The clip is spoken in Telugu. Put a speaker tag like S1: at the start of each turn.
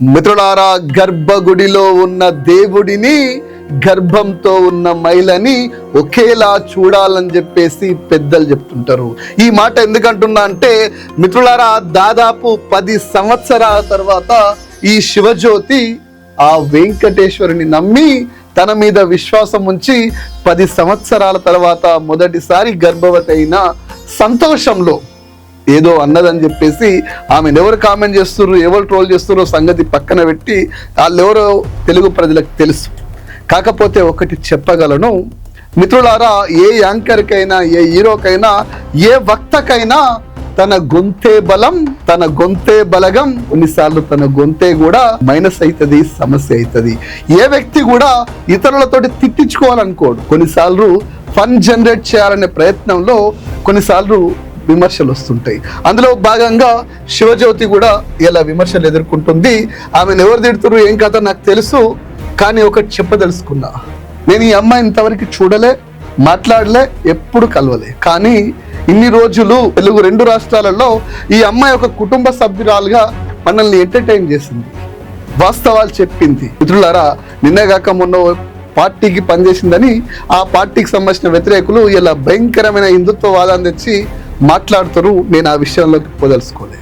S1: మిత్రులారా గర్భగుడిలో ఉన్న దేవుడిని గర్భంతో ఉన్న మైలని ఒకేలా చూడాలని చెప్పేసి పెద్దలు చెప్తుంటారు. ఈ మాట ఎందుకంటున్నా అంటే మిత్రులారా దాదాపు పది సంవత్సరాల తర్వాత ఈ శివజ్యోతి ఆ వెంకటేశ్వరుని నమ్మి తన మీద విశ్వాసం ఉంచి పది సంవత్సరాల తర్వాత మొదటిసారి గర్భవతి అయిన సంతోషంలో ఏదో అన్నదని చెప్పేసి ఆమెను ఎవరు కామెంట్ చేస్తుర్రు ఎవరు ట్రోల్ చేస్తుర్రో సంగతి పక్కన పెట్టి వాళ్ళు ఎవరో తెలుగు ప్రజలకు తెలుసు. కాకపోతే ఒకటి చెప్పగలను మిత్రులారా ఏ యాంకర్కైనా ఏ హీరోకైనా ఏ వక్తకైనా తన గొంతే బలం తన గొంతే బలగం కొన్నిసార్లు తన గొంతే కూడా మైనస్ అవుతుంది సమస్య అవుతుంది ఏ వ్యక్తి కూడా ఇతరులతోటి తిట్టించుకోవాలనుకోడు. కొన్నిసార్లు ఫన్ జనరేట్ చేయాలనే ప్రయత్నంలో కొన్నిసార్లు విమర్శలు వస్తుంటాయి. అందులో భాగంగా శివజ్యోతి కూడా ఇలా విమర్శలు ఎదుర్కొంటుంది. ఆమెను ఎవరు తిడుతున్నారు ఏం కథ నాకు తెలుసు కానీ ఒకటి చెప్పదలుచుకున్నా. నేను ఈ అమ్మాయి ఇంతవరకు చూడలే మాట్లాడలే ఎప్పుడు కలవలే. కానీ ఇన్ని రోజులు తెలుగు రెండు రాష్ట్రాలలో ఈ అమ్మాయి ఒక కుటుంబ సభ్యురాలుగా మనల్ని ఎంటర్టైన్ చేసింది. వాస్తవాలు చెప్పింది. మిత్రులారా నిన్నగాక మొన్న పార్టీకి పనిచేసిందని ఆ పార్టీకి సంబంధించిన వ్యతిరేకులు ఇలా భయంకరమైన హిందుత్వవాదాన్ని తెచ్చి మాట్లాడుతారు నేను ఆ విషయంలోకి పోదలుచుకోలే